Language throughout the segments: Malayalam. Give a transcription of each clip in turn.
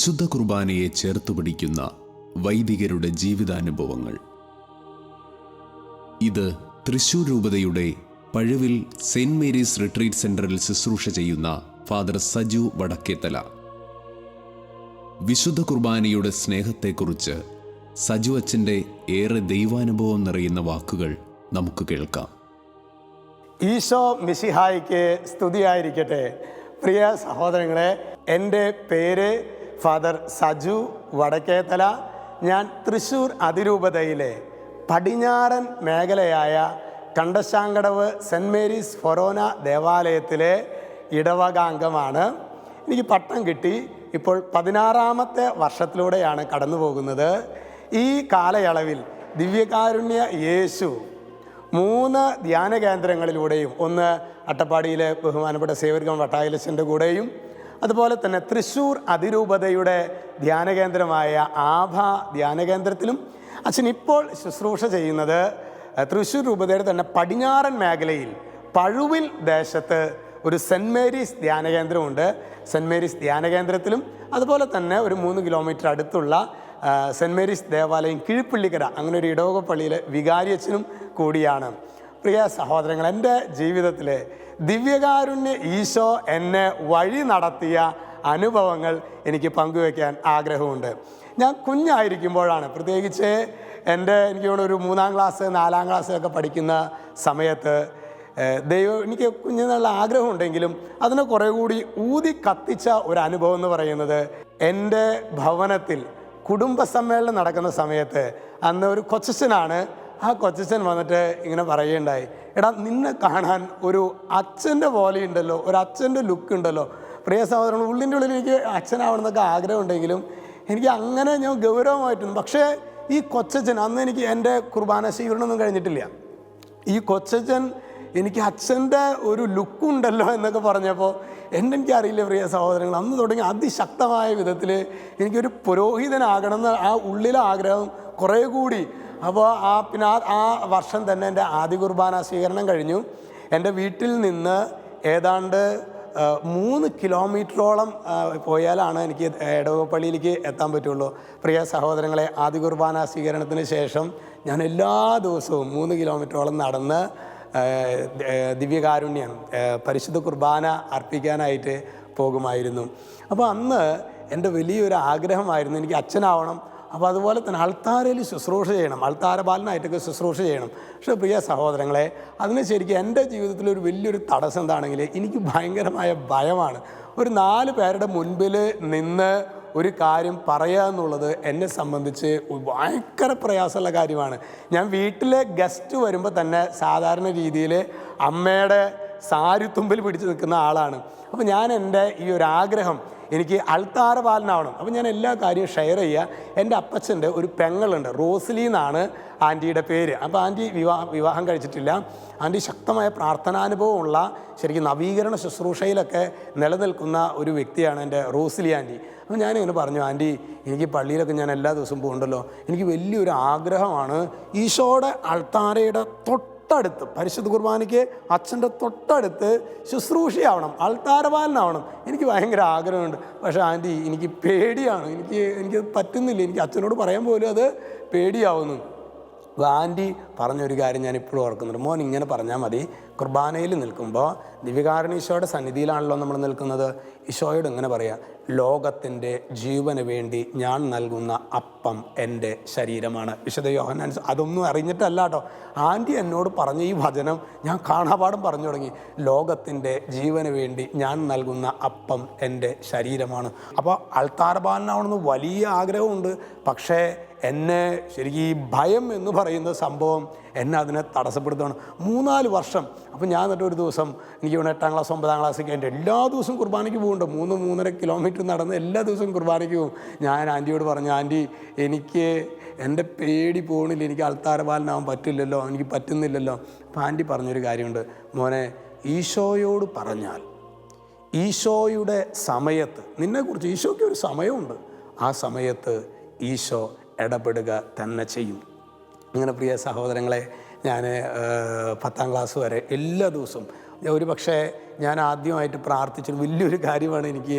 വിശുദ്ധ കുർബാനയെ ചേർത്ത് പിടിക്കുന്ന വൈദികരുടെ ജീവിതാനുഭവങ്ങൾ. ഇത് തൃശൂർ രൂപതയുടെ പഴുവിൽ സെയിന്റ് മേരീസ് റിട്രീറ്റ് സെന്ററിൽ ശുശ്രൂഷ ചെയ്യുന്ന ഫാദർ സജു വടക്കേത്തല. വിശുദ്ധ കുർബാനയുടെ സ്നേഹത്തെക്കുറിച്ച് സജു അച്ഛന്റെ ഏറെ ദൈവാനുഭവം നിറയുന്ന വാക്കുകൾ നമുക്ക് കേൾക്കാം. ഈശോ മിസിഹായിക്ക് സ്തുതിയായിരിക്കട്ടെ. പ്രിയ സഹോദരങ്ങളെ എന്റെ പേര് ഫാദർ സജു വടക്കേത്തല ഞാൻ തൃശ്ശൂർ അതിരൂപതയിലെ പടിഞ്ഞാറൻ മേഖലയായ കണ്ടശാങ്കടവ് സെന്റ് മേരീസ് ഫൊറോന ദേവാലയത്തിലെ ഇടവകാംഗമാണ്. എനിക്ക് പട്ടം കിട്ടി. ഇപ്പോൾ പതിനാറാമത്തെ വർഷത്തിലൂടെയാണ് കടന്നു പോകുന്നത് ഈ കാലയളവിൽ ദിവ്യകാരുണ്യ യേശു മൂന്ന് ധ്യാന കേന്ദ്രങ്ങളിലൂടെയും ഒന്ന് അട്ടപ്പാടിയിലെ ബഹുമാനപ്പെട്ട സേവർഗം വട്ടായലശന്റെ കൂടെയും അതുപോലെ തന്നെ തൃശ്ശൂർ അതിരൂപതയുടെ ധ്യാന കേന്ദ്രമായ ആഭ ധ്യാന കേന്ദ്രത്തിലും അച്ഛൻ ഇപ്പോൾ ശുശ്രൂഷ ചെയ്യുന്നത് തൃശ്ശൂർ രൂപതയുടെ തന്നെ പടിഞ്ഞാറൻ മേഖലയിൽ പഴുവിൽ ദേശത്ത് ഒരു സെന്റ് മേരീസ് ധ്യാന കേന്ദ്രമുണ്ട് സെന്റ് മേരീസ് ധ്യാന കേന്ദ്രത്തിലും അതുപോലെ തന്നെ ഒരു മൂന്ന് കിലോമീറ്റർ അടുത്തുള്ള സെന്റ് മേരീസ് ദേവാലയം കിഴിപ്പള്ളിക്കര അങ്ങനെ ഒരു ഇടവക പള്ളിയിലെ വികാരിയച്ഛനും കൂടിയാണ്. പ്രിയ സഹോദരങ്ങൾ എന്റെ ജീവിതത്തിലെ ദിവ്യകാരുണ്യ ഈശോ എന്നെ വഴി നടത്തിയ അനുഭവങ്ങൾ എനിക്ക് പങ്കുവയ്ക്കാൻ ആഗ്രഹമുണ്ട്. ഞാൻ കുഞ്ഞായിരിക്കുമ്പോഴാണ്. പ്രത്യേകിച്ച് എന്റെ എനിക്ക് തോന്നുന്നു ഒരു മൂന്നാം ക്ലാസ് നാലാം ക്ലാസ് ഒക്കെ പഠിക്കുന്ന സമയത്ത് ദൈവം എനിക്ക് കുഞ്ഞിനുള്ള ആഗ്രഹമുണ്ടെങ്കിലും അതിനെ കുറേ കൂടി ഊതി കത്തിച്ച ഒരു അനുഭവം എന്ന് പറയുന്നത് എന്റെ ഭവനത്തിൽ കുടുംബ സമ്മേളനം നടക്കുന്ന സമയത്ത് അന്ന് ഒരു കൊച്ചനാണ് ആ കൊച്ചൻ വന്നിട്ട് ഇങ്ങനെ പറയുകയുണ്ടായി. എടാ നിന്നെ കാണാൻ ഒരു അച്ഛന്റെ പോലെ ഉണ്ടല്ലോ ഒരു അച്ഛന്റെ ലുക്ക് ഉണ്ടല്ലോ. പ്രിയ സഹോദരൻ ഉള്ളിന്റെ ഉള്ളിൽ എനിക്ക് അച്ഛനാവണമെന്നൊക്കെ ആഗ്രഹമുണ്ടെങ്കിലും എനിക്ക് അങ്ങനെ ഞാൻ ഗൗരവമായിട്ടുണ്ട് പക്ഷേ ഈ കൊച്ചച്ഛൻ അന്ന് എനിക്ക് എന്റെ കുർബാന സ്വീകരണമൊന്നും കഴിഞ്ഞിട്ടില്ല. ഈ കൊച്ചച്ഛൻ എനിക്ക് അച്ഛന്റെ ഒരു ലുക്കുണ്ടല്ലോ എന്നൊക്കെ പറഞ്ഞപ്പോൾ എന്റെ എനിക്കറിയില്ല പ്രിയ സഹോദരങ്ങൾ അന്ന് തുടങ്ങി അതിശക്തമായ വിധത്തിൽ എനിക്കൊരു പുരോഹിതനാകണം എന്ന ആ ഉള്ളിലെ ആഗ്രഹം കുറേ കൂടി. അപ്പോൾ ആ പിന്നെ ആ ആ വർഷം തന്നെ എന്റെ ആദ്യ കുർബാന സ്വീകരണം കഴിഞ്ഞു. എന്റെ വീട്ടിൽ നിന്ന് ഏതാണ്ട് മൂന്ന് കിലോമീറ്ററോളം പോയാലാണ് എനിക്ക് എടവപ്പള്ളിയിലേക്ക് എത്താൻ പറ്റുള്ളൂ. പ്രിയ സഹോദരങ്ങളെ ആദ്യ കുർബാന സ്വീകരണത്തിന് ശേഷം ഞാൻ എല്ലാ ദിവസവും മൂന്ന് കിലോമീറ്ററോളം നടന്ന് ദിവ്യകാരുണ്യം പരിശുദ്ധ കുർബാന അർപ്പിക്കാനായിട്ട് പോകുമായിരുന്നു. അപ്പോൾ അന്ന് എന്റെ വലിയൊരു ആഗ്രഹമായിരുന്നു എനിക്ക് അച്ഛനാവണം അപ്പോൾ അതുപോലെ തന്നെ അൾത്താരയിൽ ശുശ്രൂഷ ചെയ്യണം. അൾത്താരപാലനായിട്ടൊക്കെ ശുശ്രൂഷ ചെയ്യണം. പക്ഷേ പ്രിയ സഹോദരങ്ങളെ അതിന് ശരിക്കും എന്റെ ജീവിതത്തിൽ ഒരു വലിയൊരു തടസ്സം എന്താണെങ്കിൽ എനിക്ക് ഭയങ്കരമായ ഭയമാണ്. ഒരു നാല് പേരുടെ മുൻപിൽ നിന്ന് ഒരു കാര്യം പറയുക എന്നുള്ളത് എന്നെ സംബന്ധിച്ച് ഭയങ്കര പ്രയാസമുള്ള കാര്യമാണ്. ഞാൻ വീട്ടിലെ ഗസ്റ്റ് വരുമ്പോൾ തന്നെ സാധാരണ രീതിയിൽ അമ്മയുടെ സാരിത്തുമ്പിൽ പിടിച്ചു നിൽക്കുന്ന ആളാണ്. അപ്പോൾ ഞാൻ എന്റെ ഈ ഒരു ആഗ്രഹം എനിക്ക് അൾത്താര പാലനാവണം അപ്പോൾ ഞാൻ എല്ലാ കാര്യവും ഷെയർ ചെയ്യുക എന്റെ അപ്പച്ചന്റെ ഒരു പെങ്ങളുണ്ട് റോസ്ലി എന്നാണ് ആന്റിയുടെ പേര്. അപ്പോൾ ആന്റി വിവാഹ വിവാഹം കഴിച്ചിട്ടില്ല. ആന്റി ശക്തമായ പ്രാർത്ഥനാനുഭവമുള്ള ശരിക്കും നവീകരണ ശുശ്രൂഷയിലൊക്കെ നിലനിൽക്കുന്ന ഒരു വ്യക്തിയാണ് എന്റെ റോസ്ലി ആന്റി. അപ്പോൾ ഞാനിങ്ങനെ പറഞ്ഞു ആന്റി എനിക്ക് പള്ളിയിലൊക്കെ ഞാൻ എല്ലാ ദിവസവും പോകുന്നുണ്ടല്ലോ എനിക്ക് വലിയൊരു ആഗ്രഹമാണ് ഈശോയുടെ അൾത്താരയുടെ തൊട്ടടുത്ത് പരിശുദ്ധ കുർബാനയ്ക്ക് അച്ഛന്റെ തൊട്ടടുത്ത് ശുശ്രൂഷയാവണം അൾത്താരപാലനാവണം എനിക്ക് ഭയങ്കര ആഗ്രഹമുണ്ട്. പക്ഷേ ആന്റി എനിക്ക് പേടിയാണ്. എനിക്ക് എനിക്ക് പറ്റുന്നില്ല. എനിക്ക് അച്ഛനോട് പറയാൻ പോലും അത് പേടിയാവുന്നു. അപ്പോൾ ആന്റി പറഞ്ഞൊരു കാര്യം ഞാൻ ഇപ്പോഴും ഓർക്കുന്നുണ്ട്. മോൻ ഇങ്ങനെ പറഞ്ഞാൽ മതി. കുർബാനയിൽ നിൽക്കുമ്പോൾ ദിവ്യകാരണ ഈശോയുടെ സന്നിധിയിലാണല്ലോ നമ്മൾ നിൽക്കുന്നത്. ഈശോയോട് ഇങ്ങനെ പറയാം? ലോകത്തിന്റെ ജീവന് വേണ്ടി ഞാൻ നൽകുന്ന അപ്പം എന്റെ ശരീരമാണ്. വിശുദ്ധ യോഹനാൻ അതൊന്നും അറിഞ്ഞിട്ടല്ല കേട്ടോ. ആന്റി എന്നോട് പറഞ്ഞ ഈ വചനം ഞാൻ കാണാപാടും പറഞ്ഞു തുടങ്ങി. ലോകത്തിന്റെ ജീവന് വേണ്ടി ഞാൻ നൽകുന്ന അപ്പം എന്റെ ശരീരമാണ്. അപ്പോൾ അൾത്താരപാലനാവണമെന്ന് വലിയ ആഗ്രഹമുണ്ട്. പക്ഷേ എന്നെ ശരിക്കും ഈ ഭയം എന്ന് പറയുന്ന സംഭവം എന്നെ അതിനെ തടസ്സപ്പെടുത്തുകയാണ്. മൂന്നാൽ വർഷം. അപ്പം ഞാൻ എന്നിട്ട് ഒരു ദിവസം എനിക്ക് ഇവിടെ എട്ടാം ക്ലാസ് ഒമ്പതാം ക്ലാസ്സൊക്കെ എന്റെ എല്ലാ ദിവസവും കുർബാനയ്ക്ക് പോകുന്നുണ്ട്. മൂന്ന് മൂന്നര കിലോമീറ്റർ നടന്ന് എല്ലാ ദിവസവും കുർബാനയ്ക്ക് പോകും. ഞാൻ ആന്റിയോട് പറഞ്ഞു ആന്റി എനിക്ക് എന്റെ പേടി പോകണില്ല എനിക്ക് അൾത്താരപാലനാവാൻ പറ്റില്ലല്ലോ. എനിക്ക് പറ്റുന്നില്ലല്ലോ. അപ്പം ആന്റി പറഞ്ഞൊരു കാര്യമുണ്ട്. മോനെ ഈശോയോട് പറഞ്ഞാൽ ഈശോയുടെ സമയത്ത് നിന്നെക്കുറിച്ച് ഈശോയ്ക്ക് ഒരു സമയമുണ്ട്. ആ സമയത്ത് ഈശോ ഇടപെടുക തന്നെ ചെയ്യും. അങ്ങനെ പ്രിയ സഹോദരങ്ങളെ ഞാൻ പത്താം ക്ലാസ് വരെ എല്ലാ ദിവസവും ഒരു പക്ഷേ ഞാൻ ആദ്യമായിട്ട് പ്രാർത്ഥിച്ചത് വലിയൊരു കാര്യമാണ് എനിക്ക്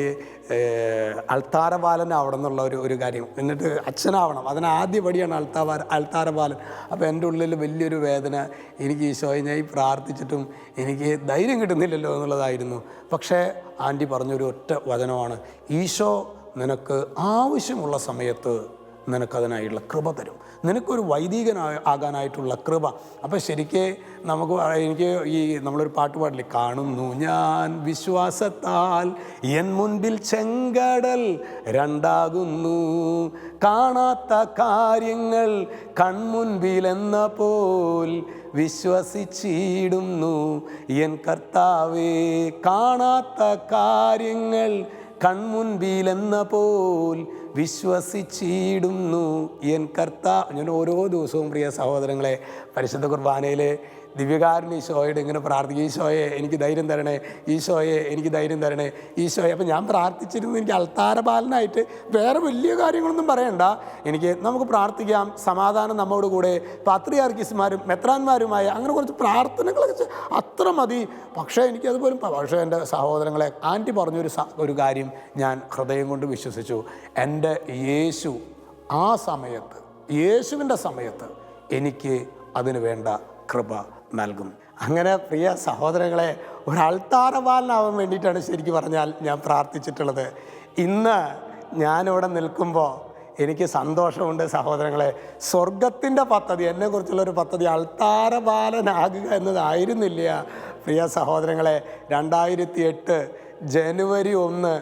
അൾത്താരപാലൻ ആവണം എന്നുള്ള ഒരു ഒരു കാര്യം. എന്നിട്ട് അച്ഛനാവണം. അതിന് ആദ്യ പടിയാണ് അൾത്താവാ അൾത്താരബാലൻ അപ്പോൾ എന്റെ ഉള്ളിൽ വലിയൊരു വേദന. എനിക്ക് ഈശോയെ ഞാൻ പ്രാർത്ഥിച്ചിട്ടും എനിക്ക് ധൈര്യം കിട്ടുന്നില്ലല്ലോ എന്നുള്ളതായിരുന്നു. പക്ഷേ ആന്റി പറഞ്ഞൊരു ഒറ്റ വചനമാണ്. ഈശോ നിനക്ക് ആവശ്യമുള്ള സമയത്ത് നിനക്കതിനായുള്ള കൃപ തരും. നിനക്കൊരു വൈദികനായ ആകാനായിട്ടുള്ള കൃപ. അപ്പം ശരിക്കേ നമുക്ക് എനിക്ക് ഈ നമ്മളൊരു പാട്ട് പാടില്ലേ? കാണുന്നു ഞാൻ വിശ്വാസത്താൽ എൻ മുൻപിൽ ചെങ്കടൽ രണ്ടാകുന്നു. കാണാത്ത കാര്യങ്ങൾ കൺമുൻപിലെന്ന പോൽ വിശ്വസിച്ചിടുന്നു. എൻ കർത്താവേ കാണാത്ത കാര്യങ്ങൾ കൺമുൻപിലെന്ന പോൽ വിശ്വസിച്ചിടുന്നു. എൻ കർത്താവ് ഞാൻ ഓരോ ദിവസവും പ്രിയ സഹോദരങ്ങളെ പരിശുദ്ധ കുർബാനയിൽ ദിവ്യകാരുണ്യ ഈശോയോട് ഇങ്ങനെ പ്രാർത്ഥിക്കും. ഈശോയെ എനിക്ക് ധൈര്യം തരണേ. ഈശോയെ എനിക്ക് ധൈര്യം തരണേ. ഈശോയെ അപ്പം ഞാൻ പ്രാർത്ഥിച്ചിരുന്നത് എനിക്ക് അൾത്താരപാലനായിട്ട് വേറെ വലിയ കാര്യങ്ങളൊന്നും പറയണ്ട. എനിക്ക് നമുക്ക് പ്രാർത്ഥിക്കാം. സമാധാനം നമ്മോട് കൂടെ. പാത്രിയാർക്കിസ്മാരും മെത്രാന്മാരുമായ അങ്ങനെ കുറച്ച് പ്രാർത്ഥനകളൊക്കെ അത്ര മതി. പക്ഷേ എനിക്കതുപോലും പക്ഷേ എന്റെ സഹോദരങ്ങളെ ആന്റി പറഞ്ഞൊരു ഒരു കാര്യം ഞാൻ ഹൃദയം കൊണ്ട് വിശ്വസിച്ചു. എന്റെ യേശു ആ സമയത്ത് യേശുവിന്റെ സമയത്ത് എനിക്ക് അതിന് വേണ്ട കൃപ നൽകും. അങ്ങനെ പ്രിയ സഹോദരങ്ങളെ ഒരു വേണ്ടിയിട്ടാണ് ശരിക്കും പറഞ്ഞാൽ ഞാൻ പ്രാർത്ഥിച്ചിട്ടുള്ളത്. ഇന്ന് ഞാനിവിടെ നിൽക്കുമ്പോൾ എനിക്ക് സന്തോഷമുണ്ട് സഹോദരങ്ങളെ. സ്വർഗത്തിന്റെ പദ്ധതി എന്നെക്കുറിച്ചുള്ളൊരു പദ്ധതി അൾത്താരപാലനാകുക എന്നതായിരുന്നില്ല. പ്രിയ സഹോദരങ്ങളെ രണ്ടായിരത്തി എട്ട് ജനുവരി ഒന്ന്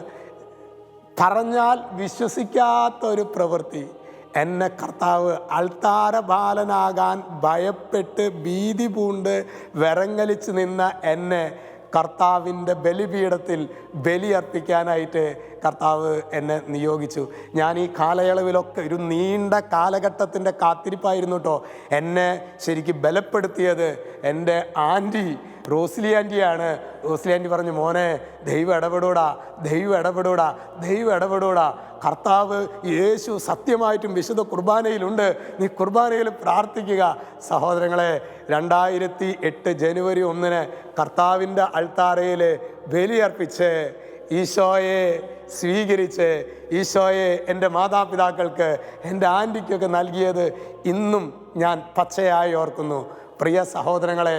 പറഞ്ഞാൽ വിശ്വസിക്കാത്ത ഒരു പ്രവൃത്തി. എന്നെ കർത്താവ് അൾത്താരബാലനാകാൻ ഭയപ്പെട്ട് ഭീതി പൂണ്ട് വിറങ്ങലിച്ച് നിന്ന എന്നെ കർത്താവിന്റെ ബലിപീഠത്തിൽ ബലിയർപ്പിക്കാനായിട്ട് കർത്താവ് എന്നെ നിയോഗിച്ചു. ഞാൻ ഈ കാലയളവിലൊക്കെ ഒരു നീണ്ട കാലഘട്ടത്തിന്റെ കാത്തിരിപ്പായിരുന്നു കേട്ടോ എന്നെ ശരിക്കും ബലപ്പെടുത്തിയത് എന്റെ ആന്റി റോസ്ലി ആന്റിയാണ് ആന്റി പറഞ്ഞു മോനെ ദൈവം ഇടപെടൂടാ ദൈവം ഇടപെടൂടാ ദൈവം ഇടപെടൂടാ. കർത്താവ് യേശു സത്യമായിട്ടും വിശുദ്ധ കുർബാനയിലുണ്ട്. നീ കുർബാനയിൽ പ്രാർത്ഥിക്കുക. സഹോദരങ്ങളെ രണ്ടായിരത്തി എട്ട് ജനുവരി ഒന്നിന് കർത്താവിന്റെ അൾത്താരയിൽ ബലിയർപ്പിച്ച് ഈശോയെ സ്വീകരിച്ച് ഈശോയെ എന്റെ മാതാപിതാക്കൾക്ക് എന്റെ ആന്റിക്കൊക്കെ നൽകിയത് ഇന്നും ഞാൻ പച്ചയായി ഓർക്കുന്നു. പ്രിയ സഹോദരങ്ങളെ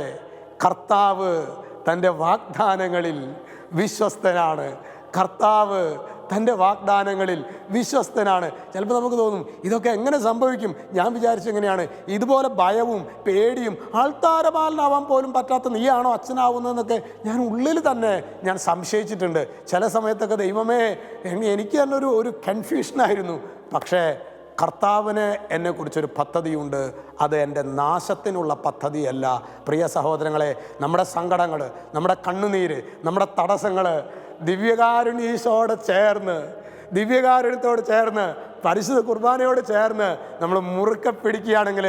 കർത്താവ് തന്റെ വാഗ്ദാനങ്ങളിൽ വിശ്വസ്തനാണ്. കർത്താവ് തന്റെ വാഗ്ദാനങ്ങളിൽ വിശ്വസ്തനാണ്. ചിലപ്പോൾ നമുക്ക് തോന്നും ഇതൊക്കെ എങ്ങനെ സംഭവിക്കും? ഞാൻ വിചാരിച്ചെങ്ങനെയാണ് ഇതുപോലെ ഭയവും പേടിയും ആൾത്താരപാലനാവാൻ പോലും പറ്റാത്ത നീയാണോ അച്ഛനാവുന്നതെന്നൊക്കെ ഞാൻ ഉള്ളിൽ തന്നെ ഞാൻ സംശയിച്ചിട്ടുണ്ട്. ചില സമയത്തൊക്കെ ദൈവമേ എനിക്ക് തന്നെ ഒരു ഒരു കൺഫ്യൂഷനായിരുന്നു പക്ഷേ കർത്താവിന് എന്നെക്കുറിച്ചൊരു പദ്ധതിയുണ്ട്. അത് എന്റെ നാശത്തിനുള്ള പദ്ധതിയല്ല. പ്രിയ സഹോദരങ്ങളെ നമ്മുടെ സങ്കടങ്ങൾ നമ്മുടെ കണ്ണുനീര് നമ്മുടെ തടസ്സങ്ങൾ ദിവ്യകാരുണ്യീശോടെ ചേർന്ന് ദിവ്യകാരുണ്യത്തോട് ചേർന്ന് പരിശുദ്ധ കുർബാനയോട് ചേർന്ന് നമ്മൾ മുറുക്കെ പിടിക്കുകയാണെങ്കിൽ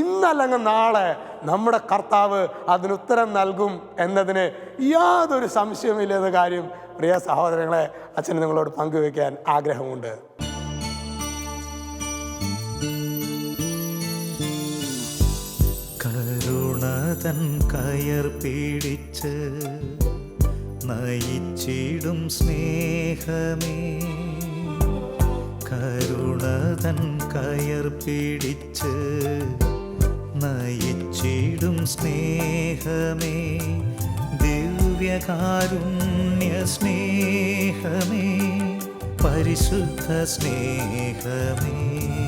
ഇന്നല്ലെങ്കിൽ നാളെ നമ്മുടെ കർത്താവ് അതിനുത്തരം നൽകും എന്നതിന് യാതൊരു സംശയമില്ലെന്ന കാര്യം പ്രിയ സഹോദരങ്ങളെ അച്ഛൻ നിങ്ങളോട് പങ്കുവയ്ക്കാൻ ആഗ്രഹമുണ്ട്. കരുണതൻ കയർ പിടിച്ച് നയിച്ചിടും സ്നേഹമേ. കരുണ തൻ കയർ പിടിച്ച് നയിച്ചിടും സ്നേഹമേ. ദിവ്യകാരുണ്യ സ്നേഹമേ. പരിശുദ്ധ സ്നേഹമേ.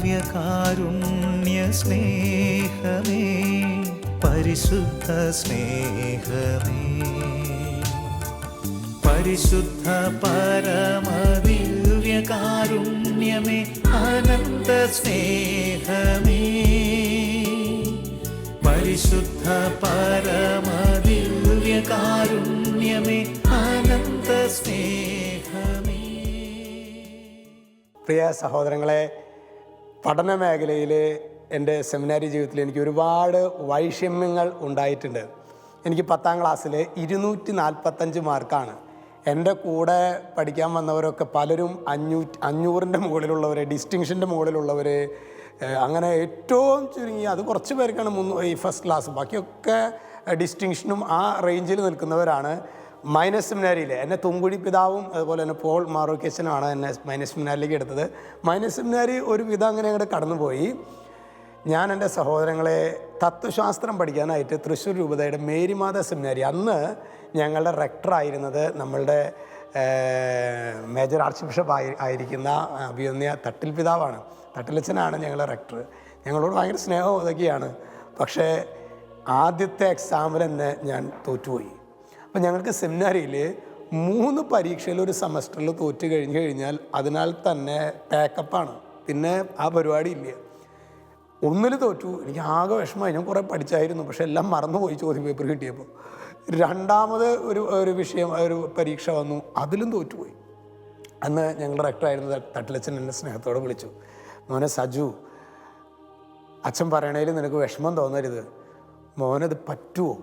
ദിവ്യകാരുണ്യ സ്നേഹമേ പരിശുദ്ധ സ്നേഹമേ പരിശുദ്ധ പരമദിവ്യകാരുണ്യമേ അനന്ത സ്നേഹമേ പരിശുദ്ധ പരമദിവ്യകാരുണ്യമേ അനന്ത സ്നേഹമേ പ്രിയ സഹോദരങ്ങളെ പഠന മേഖലയിൽ എന്റെ സെമിനാരി ജീവിതത്തിൽ എനിക്ക് ഒരുപാട് വൈഷമ്യങ്ങൾ ഉണ്ടായിട്ടുണ്ട്. എനിക്ക് പത്താം ക്ലാസ്സിൽ ഇരുന്നൂറ്റി നാൽപ്പത്തഞ്ച് മാർക്കാണ്. എന്റെ കൂടെ പഠിക്കാൻ വന്നവരൊക്കെ പലരും അഞ്ഞൂറ്റി അഞ്ഞൂറിന്റെ മുകളിലുള്ളവർ ഡിസ്റ്റിങ്ഷന്റെ മുകളിലുള്ളവർ അങ്ങനെ ഏറ്റവും ചുരുങ്ങി അത് കുറച്ച് പേർക്കാണ് മുന്നൂ ഈ ഫസ്റ്റ് ക്ലാസ്. ബാക്കിയൊക്കെ ഡിസ്റ്റിങ്ഷനും ആ റേഞ്ചിൽ നിൽക്കുന്നവരാണ്. മൈനസ് സെമിനാരിയിൽ എന്നെ തുമ്പുഴി പിതാവും അതുപോലെ തന്നെ പോൾ മാറോക്കേശനുമാണ് എന്നെ മൈനസ് സെമിനാരിലേക്ക് എടുത്തത്. മൈനസ് സെമിനാരി ഒരു വിധം അങ്ങനെ അങ്ങോട്ട് കടന്നുപോയി. ഞാൻ എന്റെ സഹോദരങ്ങളെ തത്വശാസ്ത്രം പഠിക്കാനായിട്ട് തൃശ്ശൂർ രൂപതയുടെ മേരിമാത സെമിനാരി അന്ന് ഞങ്ങളുടെ റെക്ടറായിരുന്നത് നമ്മളുടെ മേജർ ആർച്ച് ബിഷപ്പ് ആയി ആയിരിക്കുന്ന അഭിയന്യ തട്ടിൽ പിതാവാണ്. തട്ടിലച്ചനാണ് ഞങ്ങളുടെ റെക്ടർ ഞങ്ങളോട് ഭയങ്കര സ്നേഹവും ഇതൊക്കെയാണ്. പക്ഷേ ആദ്യത്തെ എക്സാമിൽ തന്നെ ഞാൻ തോറ്റുപോയി. അപ്പം ഞങ്ങൾക്ക് സെമിനാരിയിൽ മൂന്ന് പരീക്ഷയിൽ ഒരു സെമസ്റ്ററിൽ തോറ്റ് കഴിഞ്ഞ് കഴിഞ്ഞാൽ അതിനാൽ തന്നെ പാക്കപ്പാണ് പിന്നെ ആ പരിപാടി ഇല്ല? ഒന്നിൽ തോറ്റു. എനിക്ക് ആകെ വിഷമമായി. ഞാൻ കുറേ പഠിച്ചായിരുന്നു പക്ഷെ എല്ലാം മറന്നുപോയി ചോദ്യം പേപ്പർ കിട്ടിയപ്പോൾ രണ്ടാമത് ഒരു ഒരു വിഷയം ഒരു പരീക്ഷ വന്നു. അതിലും തോറ്റുപോയി. അന്ന് ഞങ്ങൾ റെക്ടറായിരുന്ന തട്ടിലച്ചൻ എന്നെ സ്നേഹത്തോടെ വിളിച്ചു. മോനെ സജു അച്ഛൻ പറയണേൽ നിനക്ക് വിഷമം തോന്നരുത്. മോനത് പറ്റുമോ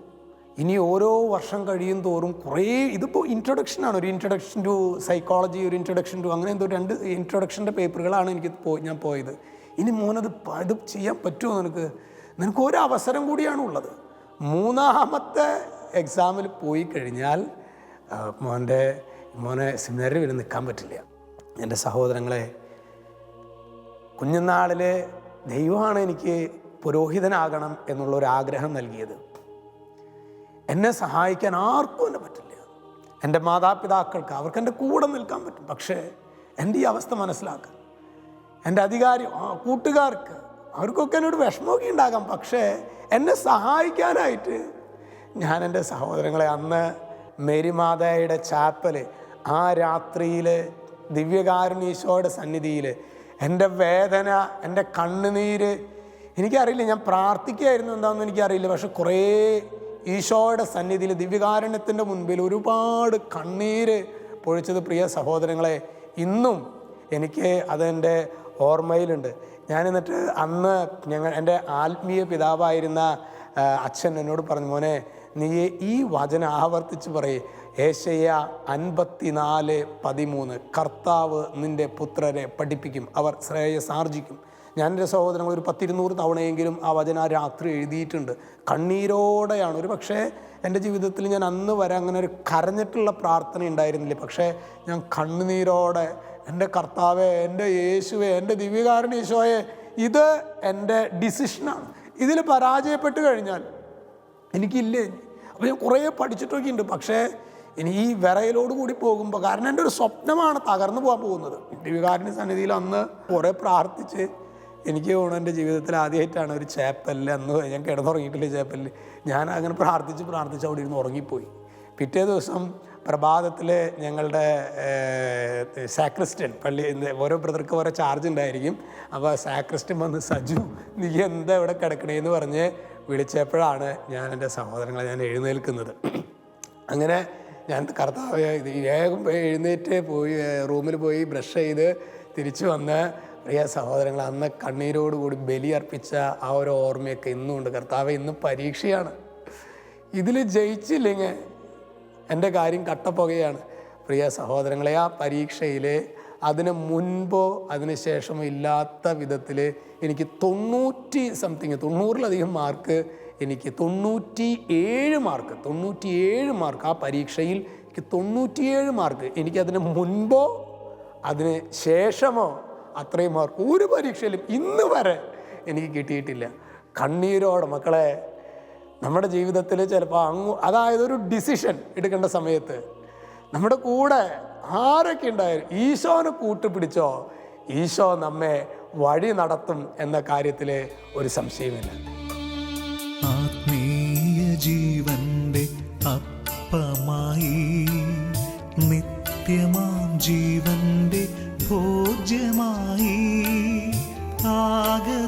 ഇനി ഓരോ വർഷം കഴിയും തോറും കുറേ ഇതിപ്പോൾ ഇൻട്രൊഡക്ഷനാണ് ഒരു ഇൻട്രൊഡക്ഷൻ ടു സൈക്കോളജി ഒരു ഇൻട്രൊഡക്ഷൻ ടു അങ്ങനെ എന്തോ രണ്ട് ഇൻട്രൊഡക്ഷന്റെ പേപ്പറുകളാണ് എനിക്ക് പോ- ഞാൻ പോയത്. ഇനി മോനത് ഇത് ചെയ്യാൻ പറ്റുമോ നിനക്ക്? നിനക്ക് ഒരു അവസരം കൂടിയാണ് ഉള്ളത്. മൂന്നാമത്തെ എക്സാമിൽ പോയി കഴിഞ്ഞാൽ മോന്റെ മോനെ സെമിനാറിൽ വരെ നിൽക്കാൻ പറ്റില്ല. എന്റെ സഹോദരങ്ങളെ കുഞ്ഞുനാളിലെ ദൈവമാണ് എനിക്ക് പുരോഹിതനാകണം എന്നുള്ള ഒരു ആഗ്രഹം നൽകിയത്. എന്നെ സഹായിക്കാൻ ആർക്കും എന്നെ പറ്റില്ല. എന്റെ മാതാപിതാക്കൾക്ക് അവർക്ക് എന്റെ കൂടെ നിൽക്കാൻ പറ്റും. പക്ഷേ എന്റെ ഈ അവസ്ഥ മനസ്സിലാക്കാൻ എന്റെ അധികാരി കൂട്ടുകാർക്ക് അവർക്കൊക്കെ എന്നോട് വിഷമമൊക്കെ ഉണ്ടാകാം. പക്ഷേ എന്നെ സഹായിക്കാനായിട്ട് ഞാൻ എന്റെ സഹോദരങ്ങളെ അന്ന് മേരിമാതയുടെ ചാപ്പൽ ആ രാത്രിയിൽ ദിവ്യകാരുണീശോയുടെ സന്നിധിയിൽ എന്റെ വേദന എന്റെ കണ്ണുനീര് എനിക്കറിയില്ല. ഞാൻ പ്രാർത്ഥിക്കുകയായിരുന്നു എന്താണെന്ന് എനിക്കറിയില്ല. പക്ഷെ കുറേ ഈശോയുടെ സന്നിധിയിൽ ദിവ്യകാരുണ്യത്തിന്റെ മുൻപിൽ ഒരുപാട് കണ്ണീര് പൊഴിച്ചത് പ്രിയ സഹോദരങ്ങളെ ഇന്നും എനിക്ക് അതെന്റെ ഓർമ്മയിലുണ്ട്. ഞാൻ എന്നിട്ട് അന്ന് ഞങ്ങൾ എന്റെ ആത്മീയ പിതാവായിരുന്ന അച്ഛൻ എന്നോട് പറഞ്ഞു മോനെ നീ ഈ വചനം ആവർത്തിച്ച് പറയേ. ഏശയ്യ അൻപത്തിനാല് പതിമൂന്ന് കർത്താവ് നിന്റെ പുത്രരെ പഠിപ്പിക്കും അവർ ശ്രേയസ് ആർജിക്കും. ഞാൻ എന്റെ സഹോദരങ്ങൾ ഒരു പത്തിരുന്നൂറ് തവണയെങ്കിലും ആ വചന രാത്രി എഴുതിയിട്ടുണ്ട്. കണ്ണീരോടെയാണ്. ഒരു പക്ഷേ എന്റെ ജീവിതത്തിൽ ഞാൻ അന്ന് വരെ അങ്ങനെ ഒരു കരഞ്ഞിട്ടുള്ള പ്രാർത്ഥന ഉണ്ടായിരുന്നില്ല. പക്ഷേ ഞാൻ കണ്ണുനീരോടെ എന്റെ കർത്താവെ എന്റെ യേശുവെ എന്റെ ദിവ്യകാരണ ഈശോയെ ഇത് എന്റെ ഡിസിഷനാണ്. ഇതിൽ പരാജയപ്പെട്ട് കഴിഞ്ഞാൽ എനിക്കില്ലേ? അപ്പോൾ ഞാൻ കുറേ പഠിച്ചിട്ടൊക്കെ ഉണ്ട് പക്ഷേ ഇനി ഈ വിറയിലോട് കൂടി പോകുമ്പോൾ കാരണം എന്റെ ഒരു സ്വപ്നമാണ് തകർന്നു പോകാൻ പോകുന്നത്. ദിവ്യകാരുണ്യ സന്നിധിയിൽ അന്ന് കുറേ പ്രാർത്ഥിച്ച് എനിക്ക് തോന്നുന്നു എന്റെ ജീവിതത്തിൽ ആദ്യമായിട്ടാണ് ഒരു ചേപ്പല്ല് അന്ന് ഞാൻ കിടന്നുറങ്ങിയിട്ടില്ല ചേപ്പല്ല്. ഞാൻ അങ്ങനെ പ്രാർത്ഥിച്ച് പ്രാർത്ഥിച്ച് അവിടെ ഇരുന്ന് ഉറങ്ങിപ്പോയി. പിറ്റേ ദിവസം പ്രഭാതത്തിൽ ഞങ്ങളുടെ സാക്രിസ്റ്റൻ പള്ളി ഓരോ ബ്രദർക്ക് ഓരോ ചാർജ് ഉണ്ടായിരിക്കും. അപ്പോൾ സാക്രിസ്റ്റൻ വന്ന് സജു നീ എന്താ ഇവിടെ കിടക്കണേന്ന് പറഞ്ഞ് വിളിച്ചപ്പോഴാണ് ഞാൻ എന്റെ സഹോദരങ്ങളെ ഞാൻ എഴുന്നേൽക്കുന്നത്. അങ്ങനെ ഞാൻ കർത്താവ് ഇത് വേഗം എഴുന്നേറ്റ് പോയി റൂമിൽ പോയി ബ്രഷ് ചെയ്ത് തിരിച്ചു വന്ന് പ്രിയ സഹോദരങ്ങൾ അന്ന് കണ്ണീരോടുകൂടി ബലിയർപ്പിച്ച ആ ഒരു ഓർമ്മയൊക്കെ ഇന്നും ഉണ്ട് കർത്താവ് ഇന്ന് പരീക്ഷയാണ്. ഇതിൽ ജയിച്ചില്ലെങ്കിൽ എന്റെ കാര്യം കട്ടപ്പുകയാണ്. പ്രിയ സഹോദരങ്ങളെ ആ പരീക്ഷയിൽ അതിന് മുൻപോ അതിന് ശേഷമോ ഇല്ലാത്ത വിധത്തിൽ എനിക്ക് തൊണ്ണൂറ്റി സംതിങ് തൊണ്ണൂറിലധികം മാർക്ക് എനിക്ക് തൊണ്ണൂറ്റി ഏഴ് മാർക്ക് തൊണ്ണൂറ്റി ഏഴ് മാർക്ക് ആ പരീക്ഷയിൽ എനിക്ക് തൊണ്ണൂറ്റിയേഴ് മാർക്ക്. എനിക്കതിന് മുൻപോ അതിന് ശേഷമോ അത്രയും മാർക്ക്. ഒരു പരീക്ഷയിലും ഇന്ന് വരെ എനിക്ക് കിട്ടിയിട്ടില്ല. കണ്ണീരോടെ മക്കളെ നമ്മുടെ ജീവിതത്തിൽ ചിലപ്പോൾ അങ്ങ് അതായത് ഒരു ഡിസിഷൻ എടുക്കേണ്ട സമയത്ത് നമ്മുടെ കൂടെ ആരൊക്കെ ഉണ്ടായാലും ഈശോനെ കൂട്ടുപിടിച്ചോ ഈശോ നമ്മെ വഴി നടത്തും എന്ന കാര്യത്തിൽ ഒരു സംശയമില്ല. ആത്മീയ ജീവന്റെ അപ്പമായി നിത്യമാം ജീവന്റെ ഭോജ്യമായി ആഗതനാകുന്നു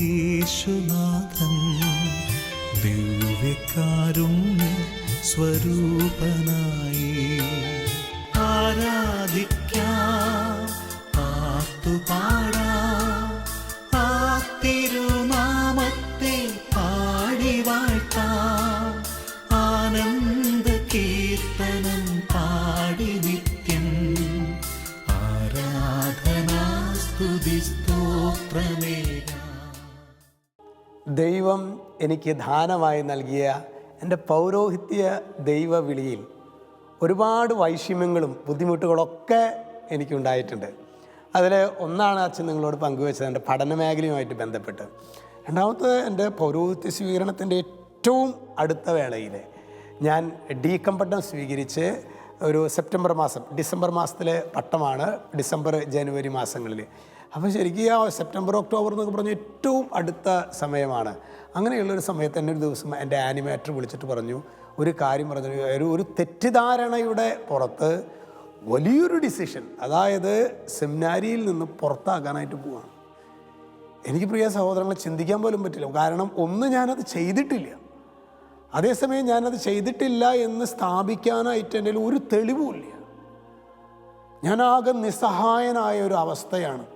യേശുനാഥൻ. ദിവ്യക്കാരും സ്വരൂപനായി ആരാധിക്കാം പാട്ടുപാടാം ദൈവം എനിക്ക് ദാനമായി നൽകിയ എന്റെ പൗരോഹിത്യ ദൈവവിളിയിൽ ഒരുപാട് വൈഷമ്യങ്ങളും ബുദ്ധിമുട്ടുകളൊക്കെ എനിക്കുണ്ടായിട്ടുണ്ട്. അതിൽ ഒന്നാണ് അച്ഛൻ നിങ്ങളോട് പങ്കുവെച്ചത് എന്റെ പഠന മേഖലയുമായിട്ട് ബന്ധപ്പെട്ട്. രണ്ടാമത്തെ എന്റെ പൗരോഹിത്യ സ്വീകരണത്തിന്റെ ഏറ്റവും അടുത്ത വേളയിൽ ഞാൻ ഡീക്കം പട്ടം സ്വീകരിച്ച് ഒരു സെപ്റ്റംബർ മാസം ഡിസംബർ മാസത്തിലെ പട്ടമാണ് ഡിസംബർ ജനുവരി മാസങ്ങളിൽ അപ്പോൾ ശരിക്കും ആ സെപ്റ്റംബർ ഒക്ടോബർ എന്നൊക്കെ പറഞ്ഞ ഏറ്റവും അടുത്ത സമയമാണ്. അങ്ങനെയുള്ളൊരു സമയത്ത് തന്നെ ഒരു ദിവസം എന്റെ ആനിമേറ്റർ വിളിച്ചിട്ട് പറഞ്ഞു ഒരു കാര്യം പറഞ്ഞു ഒരു ഒരു തെറ്റിദ്ധാരണയുടെ പുറത്ത് വലിയൊരു ഡിസിഷൻ അതായത് സെമിനാരിയിൽ നിന്ന് പുറത്താക്കാനായിട്ട് പോവാണ്. എനിക്ക് പ്രിയ സഹോദരങ്ങളെ ചിന്തിക്കാൻ പോലും പറ്റില്ല. കാരണം ഒന്ന് ഞാനത് ചെയ്തിട്ടില്ല. അതേസമയം ഞാനത് ചെയ്തിട്ടില്ല എന്ന് സ്ഥാപിക്കാനായിട്ട് എന്റെ ഒരു തെളിവുമില്ല. ഞാനാകെ നിസ്സഹായനായ ഒരു അവസ്ഥയാണ്.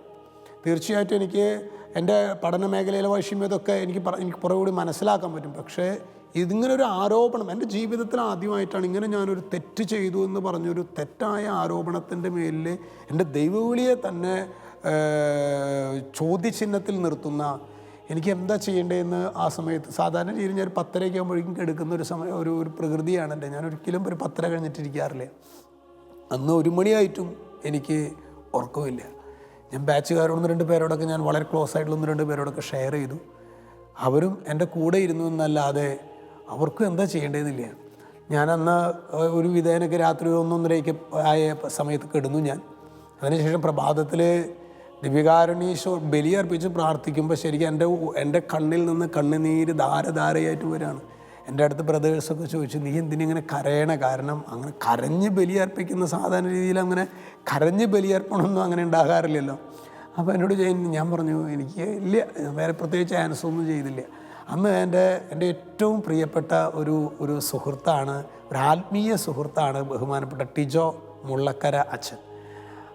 തീർച്ചയായിട്ടും എനിക്ക് എന്റെ പഠന മേഖലയിലെ വൈഷമ്യതൊക്കെ എനിക്ക് എനിക്ക് കുറേ മനസ്സിലാക്കാൻ പറ്റും. പക്ഷേ ഇതിങ്ങനൊരു ആരോപണം എന്റെ ജീവിതത്തിൽ ആദ്യമായിട്ടാണ് ഇങ്ങനെ ഞാനൊരു തെറ്റ് ചെയ്തു എന്ന് പറഞ്ഞൊരു തെറ്റായ ആരോപണത്തിന്റെ മേലിൽ എന്റെ ദൈവവിളിയെ തന്നെ ചോദ്യചിഹ്നത്തിൽ നിർത്തുന്ന എനിക്ക് എന്താ ചെയ്യേണ്ടതെന്ന് ആ സമയത്ത് സാധാരണ രീതിയിൽ ഞാൻ ഒരു പത്തരയ്ക്ക് ആകുമ്പോഴേക്കും എടുക്കുന്ന ഒരു സമയം ഒരു ഒരു പ്രകൃതിയാണ് എന്റെ. ഞാൻ ഒരിക്കലും ഒരു പത്തര കഴിഞ്ഞിട്ടിരിക്കാറില്ല. അന്ന് ഒരു മണിയായിട്ടും എനിക്ക് ഉറക്കമില്ല. ഞാൻ ബാച്ചുകാരോടൊന്ന് രണ്ട് പേരോടൊക്കെ ഞാൻ വളരെ ക്ലോസ് ആയിട്ടുള്ള ഒന്ന് രണ്ട് പേരോടൊക്കെ ഷെയർ ചെയ്തു. അവരും എന്റെ കൂടെ ഇരുന്നു എന്നല്ലാതെ അവർക്കും എന്താ ചെയ്യേണ്ടതെന്നില്ല. ഞാൻ അന്ന് ഒരു വിധേയനൊക്കെ രാത്രി ഒന്നൊന്നരയ്ക്ക് ആയ സമയത്ത് കിടന്നു ഞാൻ. അതിനുശേഷം പ്രഭാതത്തിൽ ദിവികാരണീശോ ബലിയർപ്പിച്ച് പ്രാർത്ഥിക്കുമ്പോൾ ശരിക്കും എന്റെ എന്റെ കണ്ണിൽ നിന്ന് കണ്ണുനീര് ധാരധാരയായിട്ട് വരികയാണ് എന്റെ അടുത്ത് ബ്രദേഴ്സൊക്കെ ചോദിച്ചു നീ എന്തിനിങ്ങനെ കരയണ കാരണം? അങ്ങനെ കരഞ്ഞ് ബലിയർപ്പിക്കുന്ന സാധാരണ രീതിയിൽ അങ്ങനെ കരഞ്ഞ് ബലിയർപ്പണമൊന്നും അങ്ങനെ ഉണ്ടാകാറില്ലല്ലോ. അപ്പോൾ എന്നോട് ഞാൻ പറഞ്ഞു എനിക്ക് ഇല്ല വേറെ പ്രത്യേകിച്ച് ആൻസർ ഒന്നും ചെയ്തില്ല. അന്ന് എന്റെ എന്റെ ഏറ്റവും പ്രിയപ്പെട്ട ഒരു ഒരു സുഹൃത്താണ് ഒരു ആത്മീയ സുഹൃത്താണ് ബഹുമാനപ്പെട്ട ടിജോ മുള്ളക്കര അച്ഛൻ.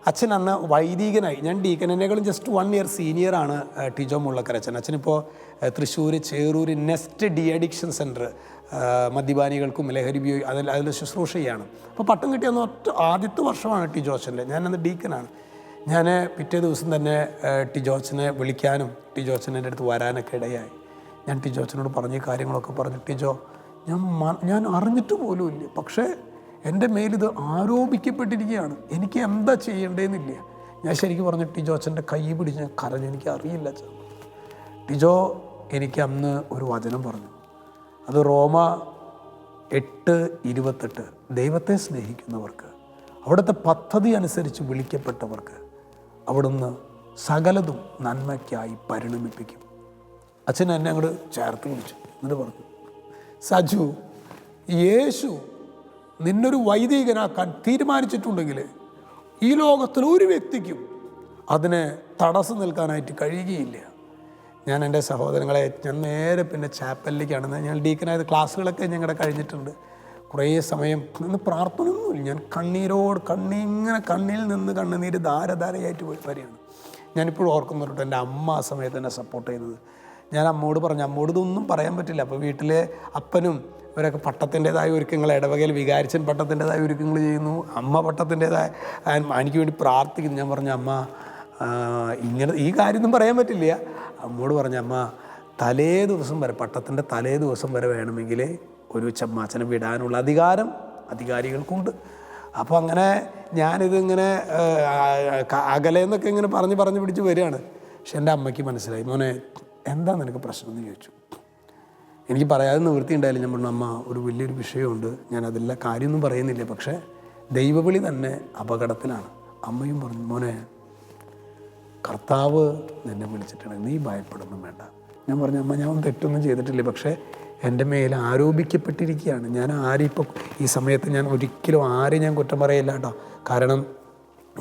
അച്ഛൻ അന്ന് വൈദികനായി ഞാൻ ഡീക്കനേക്കാളും ജസ്റ്റ് വൺ ഇയർ സീനിയറാണ് ടിജോ മുള്ളക്കര അച്ഛൻ. അച്ഛനിപ്പോൾ Thrissur Cheroor nest de addiction centre മദ്യപാനികൾക്കും ലഹരി ഉപയോഗി അതിൽ അതിൽ ശുശ്രൂഷ ചെയ്യാണ്. അപ്പോൾ പട്ടം കിട്ടിയ ഒറ്റ ആദ്യത്തെ വർഷമാണ് ടി അച്ഛന്റെ ഞാനന്ന് ഡീക്കനാണ്. ഞാൻ പിറ്റേ ദിവസം തന്നെ ടി ടിജോ വിളിക്കാനും ടി അച്ഛൻ എന്റെ അടുത്ത് വരാനൊക്കെ ഇടയായി. ഞാൻ ടി അച്ഛനോട് പറഞ്ഞ കാര്യങ്ങളൊക്കെ പറഞ്ഞു ടി ജോ ഞാൻ ഞാൻ അറിഞ്ഞിട്ട് പോലും ഇല്ല. പക്ഷേ എന്റെ മേലിത് ആരോപിക്കപ്പെട്ടിരിക്കുകയാണ്. എനിക്ക് എന്താ ചെയ്യേണ്ടതെന്നില്ല ഞാൻ ശരിക്കും പറഞ്ഞു ടി അച്ഛന്റെ കൈ പിടിച്ച് ഞാൻ കരഞ്ഞു എനിക്ക് അറിയില്ല അച്ഛൻ ടിജോ എനിക്ക് അന്ന് ഒരു വചനം പറഞ്ഞു. അത് റോമ എട്ട് ഇരുപത്തെട്ട്. ദൈവത്തെ സ്നേഹിക്കുന്നവർക്ക് അവിടുത്തെ പദ്ധതി അനുസരിച്ച് വിളിക്കപ്പെട്ടവർക്ക് അവിടുന്ന് സകലതും നന്മയ്ക്കായി പരിണമിപ്പിക്കും. അച്ഛൻ എന്നെ അങ്ങോട്ട് ചേർത്ത് വിളിച്ചു. എന്നിട്ട് പറഞ്ഞു സജു യേശു നിന്നൊരു വൈദികനാക്കാൻ തീരുമാനിച്ചിട്ടുണ്ടെങ്കിൽ ഈ ലോകത്തിൽ ഒരു വ്യക്തിക്കും അതിനെ തടസ്സം നിൽക്കാനായിട്ട് കഴിയുകയില്ല. ഞാൻ എന്റെ സഹോദരങ്ങളെ ഞാൻ നേരെ പിന്നെ ചാപ്പലിലേക്കാണ് ഞാൻ ഡീക്കനായത് ക്ലാസ്സുകളൊക്കെ ഞങ്ങളുടെ കഴിഞ്ഞിട്ടുണ്ട്. കുറേ സമയം നിന്ന് പ്രാർത്ഥനയൊന്നുമില്ല. ഞാൻ കണ്ണീരോട് കണ്ണിങ്ങനെ കണ്ണിൽ നിന്ന് കണ്ണുനീര് ധാരധാരയായിട്ട് പോയി വരികയാണ്. ഞാനിപ്പോഴും ഓർക്കുന്നുണ്ട് എന്റെ അമ്മ ആ സമയത്ത് എന്നെ സപ്പോർട്ട് ചെയ്തത്. ഞാൻ അമ്മോട് പറഞ്ഞു അമ്മോട് ഇതൊന്നും പറയാൻ പറ്റില്ല. അപ്പോൾ വീട്ടിലെ അപ്പനും ഇവരൊക്കെ പട്ടത്തിന്റെതായ ഒരുക്കങ്ങൾ ഇടവകയിൽ വികാരിച്ചൻ പട്ടത്തിന്റെതായ ഒരുക്കങ്ങൾ ചെയ്യുന്നു. അമ്മ പട്ടത്തിന്റെതായ എനിക്ക് വേണ്ടി പ്രാർത്ഥിക്കുന്നു. ഞാൻ പറഞ്ഞു അമ്മ ഇങ്ങനെ ഈ കാര്യമൊന്നും പറയാൻ പറ്റില്ല. അമ്മോട് പറഞ്ഞ അമ്മ തലേ ദിവസം വരെ പട്ടത്തിന്റെ തലേ ദിവസം വരെ വേണമെങ്കിൽ ഒരു ചമ്മാച്ചനെ വിടാനുള്ള അധികാരം അധികാരികൾക്കുണ്ട്. അപ്പോൾ അങ്ങനെ ഞാനിതിങ്ങനെ അകലെ എന്നൊക്കെ ഇങ്ങനെ പറഞ്ഞ് പറഞ്ഞ് പിടിച്ച് വരികയാണ്. പക്ഷെ എന്റെ അമ്മയ്ക്ക് മനസ്സിലായി മോനെ എന്താ നിനക്ക് പ്രശ്നം എന്ന് ചോദിച്ചു? എനിക്ക് പറയാതെ നിവൃത്തി ഉണ്ടായാലും ഞാൻ പറഞ്ഞു അമ്മ ഒരു വലിയൊരു വിഷയമുണ്ട്. ഞാൻ അതില്ല കാര്യമൊന്നും പറയുന്നില്ല. പക്ഷേ ദൈവവിളി തന്നെ അപകടത്തിലാണ്. അമ്മയും പറഞ്ഞു മോനെ കർത്താവ് നിന്നെ വിളിച്ചിട്ടുണ്ടെങ്കിൽ നീ ഭയപ്പെടുന്നു വേണ്ട. ഞാൻ പറഞ്ഞു അമ്മ ഞാൻ തെറ്റൊന്നും ചെയ്തിട്ടില്ല. പക്ഷേ എന്റെ മേൽ ആരോപിക്കപ്പെട്ടിരിക്കുകയാണ്. ഞാൻ ആരും ഇപ്പോൾ ഈ സമയത്ത് ഞാൻ ഒരിക്കലും ആരെയും ഞാൻ കുറ്റം പറയില്ല കേട്ടോ. കാരണം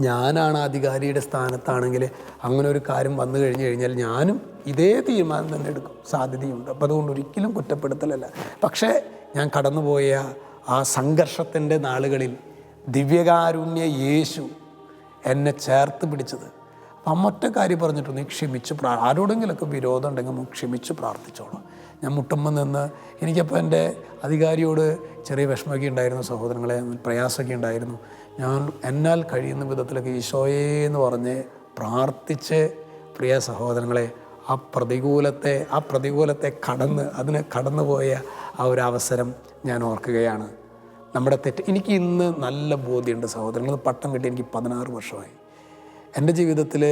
ഞാനാണ് അധികാരിയുടെ സ്ഥാനത്താണെങ്കിൽ അങ്ങനെ ഒരു കാര്യം വന്നു കഴിഞ്ഞു കഴിഞ്ഞാൽ ഞാനും ഇതേ തീരുമാനം തന്നെ എടുക്കും. സാധ്യതയുണ്ട്. അപ്പോൾ അതുകൊണ്ട് ഒരിക്കലും കുറ്റപ്പെടുത്തലല്ല. പക്ഷേ ഞാൻ കടന്നുപോയ ആ സംഘർഷത്തിന്റെ നാളുകളിൽ ദിവ്യകാരുണ്യ യേശു എന്നെ ചേർത്ത് പിടിച്ചത് ഒറ്റ കാര്യം പറഞ്ഞിട്ട് നീ ക്ഷമിച്ച് പ്രാ ആരോടെങ്കിലൊക്കെ വിരോധം ഉണ്ടെങ്കിൽ ക്ഷമിച്ച് പ്രാർത്ഥിച്ചോളാം. ഞാൻ മുട്ടുമ്പോൾ നിന്ന് എനിക്കപ്പോൾ എന്റെ അധികാരിയോട് ചെറിയ വിഷമമൊക്കെ ഉണ്ടായിരുന്നു സഹോദരങ്ങളെ പ്രയാസമൊക്കെ ഉണ്ടായിരുന്നു. ഞാൻ എന്നാൽ കഴിയുന്ന വിധത്തിലൊക്കെ ഈശോയേ എന്ന് പറഞ്ഞ് പ്രാർത്ഥിച്ച് പ്രിയ സഹോദരങ്ങളെ ആ പ്രതികൂലത്തെ ആ പ്രതികൂലത്തെ കടന്ന് അതിന് കടന്നുപോയ ആ ഒരു അവസരം ഞാൻ ഓർക്കുകയാണ്. നമ്മുടെ തെറ്റ് എനിക്ക് ഇന്ന് നല്ല ബോധ്യമുണ്ട് സഹോദരങ്ങൾ പട്ടം കിട്ടി എനിക്ക് പതിനാറ് വർഷമായി. എന്റെ ജീവിതത്തിൽ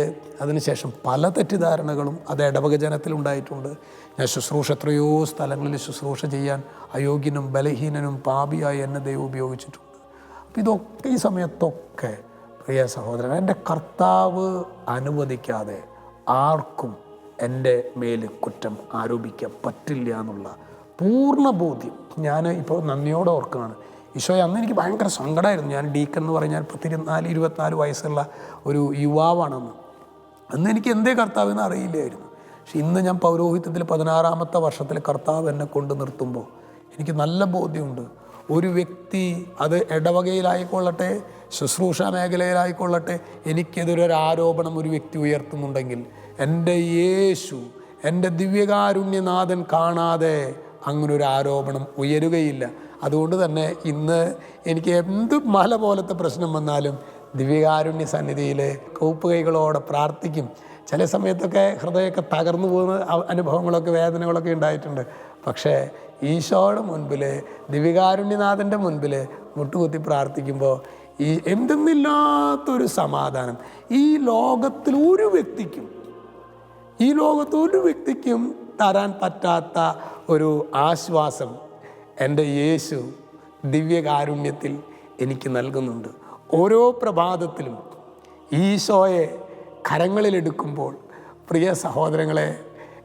അതിനുശേഷം പല തെറ്റിദ്ധാരണകളും അത് ഇടവക ജനത്തിലുണ്ടായിട്ടുണ്ട്. ഞാൻ ശുശ്രൂഷ എത്രയോ സ്ഥലങ്ങളിൽ ശുശ്രൂഷ ചെയ്യാൻ അയോഗ്യനും ബലഹീനനും പാപിയായി എന്നെ ദൈവം ഉപയോഗിച്ചിട്ടുണ്ട്. അപ്പോൾ ഇതൊക്കെ ഈ സമയത്തൊക്കെ പ്രിയ സഹോദരൻ എന്റെ കർത്താവ് അനുവദിക്കാതെ ആർക്കും എന്റെ മേൽ കുറ്റം ആരോപിക്കാൻ പറ്റില്ല എന്നുള്ള പൂർണ ബോധ്യം ഞാൻ ഇപ്പോൾ നന്ദിയോടെ ഓർക്കുകയാണ്. ഈശോയെ അന്ന് എനിക്ക് ഭയങ്കര സങ്കടമായിരുന്നു ഞാൻ ഡീക്കൻ എന്ന് പറഞ്ഞാൽ പത്തിരുന്നാൽ ഇരുപത്തിനാല് വയസ്സുള്ള ഒരു യുവാവാണെന്ന് അന്ന്. എനിക്ക് എന്തേ കർത്താവെന്ന് അറിയില്ലായിരുന്നു. പക്ഷെ ഇന്ന് ഞാൻ പൗരോഹിത്യത്തിൽ പതിനാറാമത്തെ വർഷത്തിൽ കർത്താവ് എന്നെ കൊണ്ട് നിർത്തുമ്പോൾ എനിക്ക് നല്ല ബോധ്യമുണ്ട്. ഒരു വ്യക്തി അത് ഇടവകയിലായിക്കൊള്ളട്ടെ ശുശ്രൂഷ മേഖലയിലായിക്കൊള്ളട്ടെ എനിക്കെതിരെ ഒരു വ്യക്തി ഉയർത്തുന്നുണ്ടെങ്കിൽ എന്റെ യേശു എന്റെ ദിവ്യകാരുണ്യനാഥൻ കാണാതെ അങ്ങനെ ആരോപണം ഉയരുകയില്ല. അതുകൊണ്ട് തന്നെ ഇന്ന് എനിക്ക് എന്ത് മല പോലത്തെ പ്രശ്നം വന്നാലും ദിവ്യകാരുണ്യ സന്നിധിയിൽ കൂപ്പ് കൈകളോടെ പ്രാർത്ഥിക്കും. ചില സമയത്തൊക്കെ ഹൃദയമൊക്കെ തകർന്നു പോകുന്ന അനുഭവങ്ങളൊക്കെ വേദനകളൊക്കെ ഉണ്ടായിട്ടുണ്ട്. പക്ഷേ ഈശോയുടെ മുൻപിൽ ദിവ്യകാരുണ്യനാഥന്റെ മുൻപിൽ മുട്ടുകുത്തി പ്രാർത്ഥിക്കുമ്പോൾ ഈ എന്തെന്നില്ലാത്തൊരു സമാധാനം. ഈ ലോകത്തിൽ ഒരു വ്യക്തിക്കും ഈ ലോകത്ത് ഒരു വ്യക്തിക്കും തരാൻ പറ്റാത്ത ഒരു ആശ്വാസം എന്റെ യേശു ദിവ്യകാരുണ്യത്തിൽ എനിക്ക് നൽകുന്നുണ്ട്. ഓരോ പ്രഭാതത്തിലും ഈശോയെ കരങ്ങളിലെടുക്കുമ്പോൾ പ്രിയ സഹോദരങ്ങളെ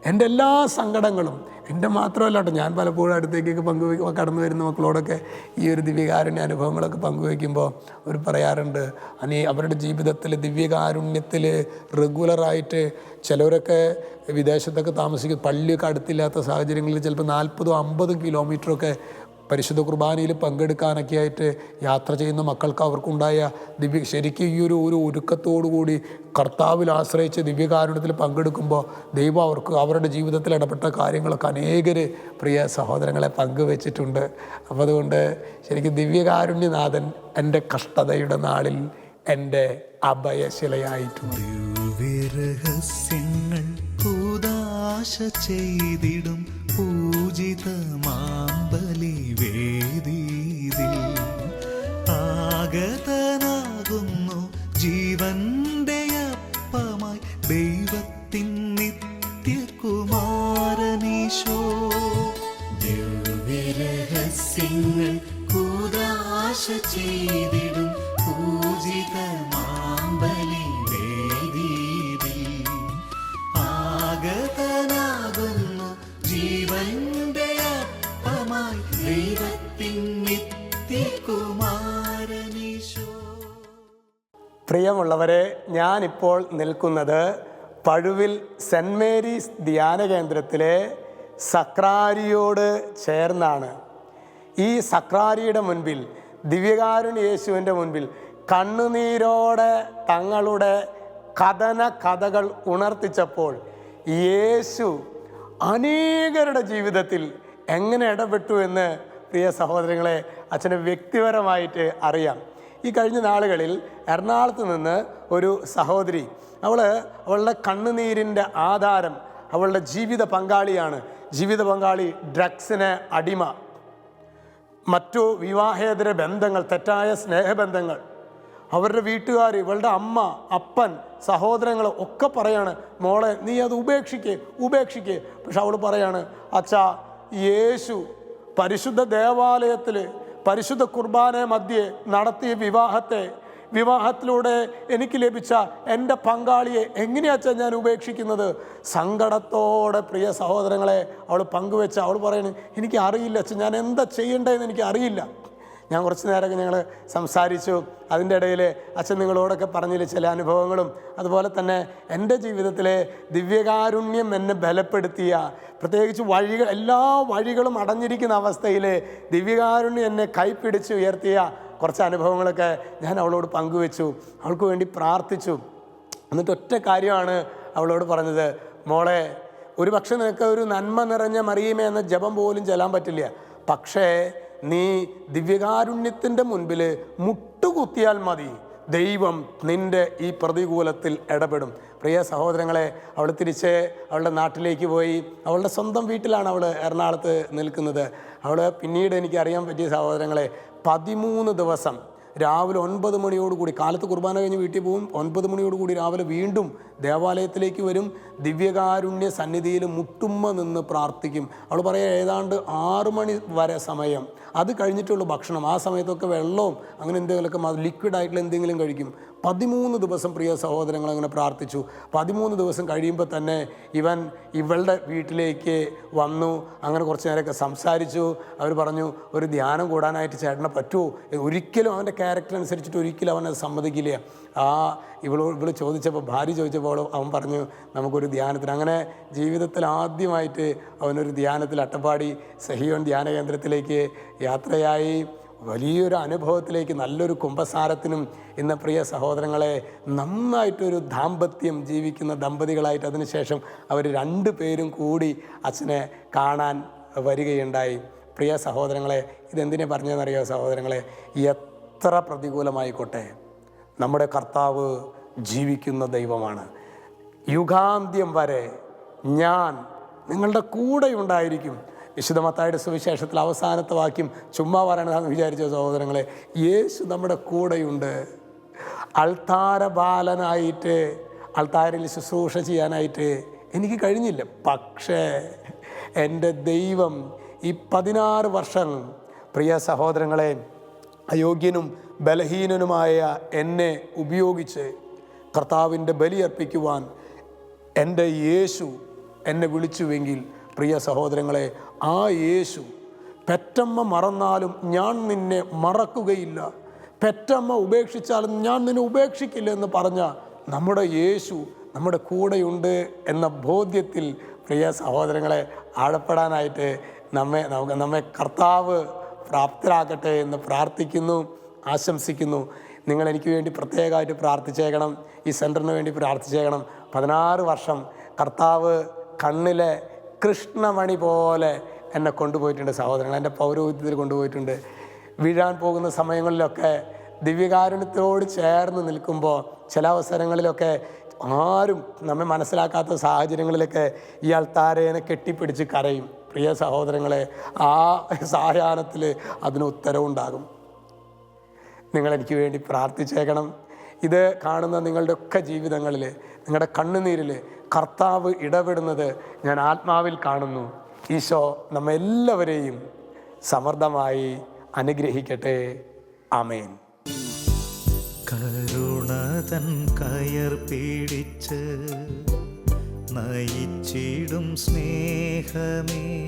എന്റെ എല്ലാ സങ്കടങ്ങളും എന്റെ മാത്രമല്ല കേട്ടോ ഞാൻ പലപ്പോഴും അടുത്തേക്കൊക്കെ പങ്കുവയ്ക്കുമ്പോൾ കടന്നു വരുന്ന മക്കളോടൊക്കെ ഈ ഒരു ദിവ്യകാരുണ്യ അനുഭവങ്ങളൊക്കെ പങ്കുവയ്ക്കുമ്പോൾ അവർ പറയാറുണ്ട് അനി അവരുടെ ജീവിതത്തിൽ ദിവ്യകാരുണ്യത്തിൽ റെഗുലറായിട്ട് ചിലവരൊക്കെ വിദേശത്തൊക്കെ താമസിക്കും പള്ളിയൊക്കെ അടുത്തില്ലാത്ത സാഹചര്യങ്ങളിൽ ചിലപ്പോൾ നാൽപ്പതും അമ്പതും കിലോമീറ്ററൊക്കെ പരിശുദ്ധ കുർബാനയിൽ പങ്കെടുക്കാനൊക്കെ ആയിട്ട് യാത്ര ചെയ്യുന്ന മക്കൾക്ക് അവർക്കുണ്ടായ ദിവ്യ ശരിക്കും ഈ ഒരു ഒരു ഒരുക്കത്തോടു കൂടി കർത്താവിൽ ആശ്രയിച്ച് ദിവ്യകാരുണ്യത്തിൽ പങ്കെടുക്കുമ്പോൾ ദൈവം അവർക്ക് അവരുടെ ജീവിതത്തിൽ ഇടപെട്ട കാര്യങ്ങളൊക്കെ അനേകർ പ്രിയ സഹോദരങ്ങളെ പങ്കുവെച്ചിട്ടുണ്ട്. അപ്പോൾ അതുകൊണ്ട് ശരിക്കും ദിവ്യകാരുണ്യനാഥൻ എന്റെ കഷ്ടതയുടെ നാളിൽ എന്റെ അഭയശിലയായിട്ടുണ്ട്. കൂതാശ ചെയ്തിടും പൂജിത മാമ്പലി വേദീതിൽ ആഗതനാകുന്നു ജീവന്റെ അപ്പമായി ദൈവത്തിൻ നിത്യകുമാരനീശോ. ചെയ്തിടും പൂജിത ദൈവത്തിൻ പ്രിയമുള്ളവരെ ഞാനിപ്പോൾ നിൽക്കുന്നത് പഴുവിൽ സെന്റ് മേരീസ് ധ്യാന കേന്ദ്രത്തിലെ സക്രാരിയോട് ചേർന്നാണ്. ഈ സക്രാരിയുടെ മുൻപിൽ ദിവ്യകാരുണ്യ യേശുവിന്റെ മുൻപിൽ കണ്ണുനീരോടെ തങ്ങളുടെ കഥന കഥകൾ ഉണർത്തിച്ചപ്പോൾ യേശു അനേകരുടെ ജീവിതത്തിൽ എങ്ങനെ ഇടപെട്ടു എന്ന് പ്രിയ സഹോദരങ്ങളെ അച്ഛന് വ്യക്തിപരമായിട്ട് അറിയാം. ഈ കഴിഞ്ഞ നാളുകളിൽ എറണാകുളത്ത് നിന്ന് ഒരു സഹോദരി അവൾ അവളുടെ കണ്ണുനീരിന്റെ ആധാരം അവളുടെ ജീവിത പങ്കാളിയാണ്. ജീവിത പങ്കാളി ഡ്രഗ്സിന് അടിമ. മറ്റു വിവാഹേതര ബന്ധങ്ങൾ തെറ്റായ സ്നേഹബന്ധങ്ങൾ അവരുടെ വീട്ടുകാർ ഇവളുടെ അമ്മ അപ്പൻ സഹോദരങ്ങൾ ഒക്കെ പറയാണ് മോളെ നീ അത് ഉപേക്ഷിക്ക് ഉപേക്ഷിക്ക്. പക്ഷെ അവൾ പറയാണ് അച്ഛാ യേശു പരിശുദ്ധ ദേവാലയത്തിൽ പരിശുദ്ധ കുർബാന മധ്യേ നടത്തിയ വിവാഹത്തെ വിവാഹത്തിലൂടെ എനിക്ക് ലഭിച്ച എന്റെ പങ്കാളിയെ എങ്ങനെയാച്ച ഞാൻ ഉപേക്ഷിക്കുന്നത്? സങ്കടത്തോടെ പ്രിയ സഹോദരങ്ങളെ അവൾ പങ്കുവെച്ച അവൾ പറയുന്നത് എനിക്ക് അറിയില്ല അച്ഛൻ ഞാൻ എന്താ ചെയ്യേണ്ടതെന്ന് എനിക്ക് അറിയില്ല ഞാൻ കുറച്ച് നേരമൊക്കെ ഞങ്ങൾ സംസാരിച്ചു. അതിന്റെ ഇടയിൽ അച്ഛൻ നിങ്ങളോടൊക്കെ പറഞ്ഞില്ല ചില അനുഭവങ്ങളും. അതുപോലെ തന്നെ എന്റെ ജീവിതത്തിലെ ദിവ്യകാരുണ്യം എന്നെ ബലപ്പെടുത്തിയ പ്രത്യേകിച്ച് വഴികൾ എല്ലാ വഴികളും അടഞ്ഞിരിക്കുന്ന അവസ്ഥയിൽ ദിവ്യകാരുണ്യം എന്നെ കൈപ്പിടിച്ച് ഉയർത്തിയ കുറച്ച് അനുഭവങ്ങളൊക്കെ ഞാൻ അവളോട് പങ്കുവെച്ചു. അവൾക്ക് വേണ്ടി പ്രാർത്ഥിച്ചു. എന്നിട്ട് ഒറ്റ കാര്യമാണ് അവളോട് പറഞ്ഞത്. മോളെ ഒരു പക്ഷേ നിനക്ക് ഒരു നന്മ നിറഞ്ഞ മറിയുമേ എന്ന ജപം പോലും ചെല്ലാൻ പറ്റില്ല. പക്ഷേ നീ ദിവ്യകാരുണ്യത്തിന്റെ മുൻപിൽ മുട്ടുകുത്തിയാൽ മതി. ദൈവം നിന്റെ ഈ പ്രതികൂലത്തിൽ ഇടപെടും. പ്രിയ സഹോദരങ്ങളെ അവൾ തിരിച്ച് അവളുടെ നാട്ടിലേക്ക് പോയി. അവളുടെ സ്വന്തം വീട്ടിലാണ് അവൾ എറണാകുളത്ത് നിൽക്കുന്നത്. അവൾ പിന്നീട് എനിക്ക് അറിയാൻ പറ്റിയ സഹോദരങ്ങളെ പതിമൂന്ന് ദിവസം രാവിലെ ഒൻപത് മണിയോടുകൂടി കാലത്ത് കുർബാന കഴിഞ്ഞ് വീട്ടിൽ പോവും ഒൻപത് മണിയോടുകൂടി രാവിലെ വീണ്ടും ദേവാലയത്തിലേക്ക് വരും. ദിവ്യകാരുണ്യ സന്നിധിയിൽ മുട്ടുമ്മ നിന്ന് പ്രാർത്ഥിക്കും. അവൾ പറയുക ഏതാണ്ട് ആറു മണി വരെ സമയം. അത് കഴിഞ്ഞിട്ടുള്ള ഭക്ഷണം. ആ സമയത്തൊക്കെ വെള്ളവും അങ്ങനെ എന്തെങ്കിലുമൊക്കെ ലിക്വിഡ് ആയിട്ടുള്ള എന്തെങ്കിലും കഴിക്കും. പതിമൂന്ന് ദിവസം പ്രിയ സഹോദരങ്ങൾ അങ്ങനെ പ്രാർത്ഥിച്ചു. പതിമൂന്ന് ദിവസം കഴിയുമ്പോൾ തന്നെ ഇവൻ ഇവളുടെ വീട്ടിലേക്ക് വന്നു. അങ്ങനെ കുറച്ച് നേരമൊക്കെ സംസാരിച്ചു. അവർ പറഞ്ഞു ഒരു ധ്യാനം കൂടാനായിട്ട് ചേട്ടനെ പറ്റുമോ ഒരിക്കലും അവന്റെ ക്യാരക്ടർ അനുസരിച്ചിട്ട് ഒരിക്കലും അവനത് സമ്മതിക്കില്ല. ആ ഇവളോ ഇവൾ ചോദിച്ചപ്പോൾ ഭാര്യ ചോദിച്ചപ്പോൾ അവൻ പറഞ്ഞു നമുക്കൊരു ധ്യാനത്തിന്. അങ്ങനെ ജീവിതത്തിൽ ആദ്യമായിട്ട് അവനൊരു ധ്യാനത്തിൽ അട്ടപ്പാടി സഹിയോൺ ധ്യാന കേന്ദ്രത്തിലേക്ക് യാത്രയായി. വലിയൊരു അനുഭവത്തിലേക്ക് നല്ലൊരു കുംഭസാരത്തിനും ഇന്ന് പ്രിയ സഹോദരങ്ങളെ നന്നായിട്ടൊരു ദാമ്പത്യം ജീവിക്കുന്ന ദമ്പതികളായിട്ട് അതിനുശേഷം അവർ രണ്ട് പേരും കൂടി അച്ഛനെ കാണാൻ വരികയുണ്ടായി. പ്രിയ സഹോദരങ്ങളെ ഇതെന്തിനെ പറഞ്ഞതെന്നറിയോ സഹോദരങ്ങളെ? എത്ര പ്രതികൂലമായിക്കോട്ടെ. നമ്മുടെ കർത്താവ് ജീവിക്കുന്ന ദൈവമാണ്. യുഗാന്ത്യം വരെ ഞാൻ നിങ്ങളുടെ കൂടെ ഉണ്ടായിരിക്കും. വിശുദ്ധ മത്തായുടെ സുവിശേഷത്തിൽ അവസാനത്തെ വാക്യം ചുമ്മാ പറയണതാണെന്ന് വിചാരിച്ച സഹോദരങ്ങളെ യേശു നമ്മുടെ കൂടെയുണ്ട്. അൾത്താര ബാലനായിട്ട് അൾത്താരയിൽ ശുശ്രൂഷ ചെയ്യാനായിട്ട് എനിക്ക് കഴിഞ്ഞില്ല. പക്ഷേ എന്റെ ദൈവം ഈ പതിനാറ് വർഷം പ്രിയ സഹോദരങ്ങളെ അയോഗ്യനും ബലഹീനനുമായ എന്നെ ഉപയോഗിച്ച് കർത്താവിന്റെ ബലിയർപ്പിക്കുവാൻ എന്റെ യേശു എന്നെ വിളിച്ചുവെങ്കിൽ പ്രിയ സഹോദരങ്ങളെ ആ യേശു പെറ്റമ്മ മറന്നാലും ഞാൻ നിന്നെ മറക്കുകയില്ല. പെറ്റമ്മ ഉപേക്ഷിച്ചാലും ഞാൻ നിന്നെ ഉപേക്ഷിക്കില്ല എന്ന് പറഞ്ഞ നമ്മുടെ യേശു നമ്മുടെ കൂടെയുണ്ട് എന്ന ബോധ്യത്തിൽ പ്രിയ സഹോദരങ്ങളെ ആഴപ്പെടാനായിട്ട് നമ്മെ നമുക്ക് നമ്മെ കർത്താവ് പ്രാപ്തരാക്കട്ടെ എന്ന് പ്രാർത്ഥിക്കുന്നു. ആശംസിക്കുന്നു. നിങ്ങൾ എനിക്ക് വേണ്ടി പ്രത്യേകമായിട്ട് പ്രാർത്ഥിച്ചേക്കണം. ഈ സെന്ററിന് വേണ്ടി പ്രാർത്ഥിച്ചേക്കണം. പതിനാറ് വർഷം കർത്താവ് കണ്ണിലെ കൃഷ്ണമണി പോലെ എന്നെ കൊണ്ടുപോയിട്ടുണ്ട് സഹോദരങ്ങൾ എന്റെ പൗരോഹിത്യത്തിൽ കൊണ്ടുപോയിട്ടുണ്ട്. വീഴാൻ പോകുന്ന സമയങ്ങളിലൊക്കെ ദിവ്യകാരുണ്യത്തോട് ചേർന്ന് നിൽക്കുമ്പോൾ ചില അവസരങ്ങളിലൊക്കെ ആരും നമ്മെ മനസ്സിലാക്കാത്ത സാഹചര്യങ്ങളിലൊക്കെ ഇയാൾ താരേനെ കെട്ടിപ്പിടിച്ച് കരയും. പ്രിയ സഹോദരങ്ങളെ ആ സായാഹ്നത്തിൽ അതിന് ഉത്തരവുണ്ടാകും. നിങ്ങൾ എനിക്ക് വേണ്ടി പ്രാർത്ഥിച്ചേക്കണം. ഇത് കാണുന്ന നിങ്ങളുടെ ഒക്കെ ജീവിതങ്ങളിൽ നിങ്ങളുടെ കണ്ണുനീരിൽ കർത്താവ് ഇടപെടുന്നത് ഞാൻ ആത്മാവിൽ കാണുന്നു. ഈശോ നമ്മെല്ലാവരെയും സമർദ്ദമായി അനുഗ്രഹിക്കട്ടെ. ആമേൻ. കരുണതൻ കയർ പിടിച്ച് നയിച്ചിടും സ്നേഹമേ.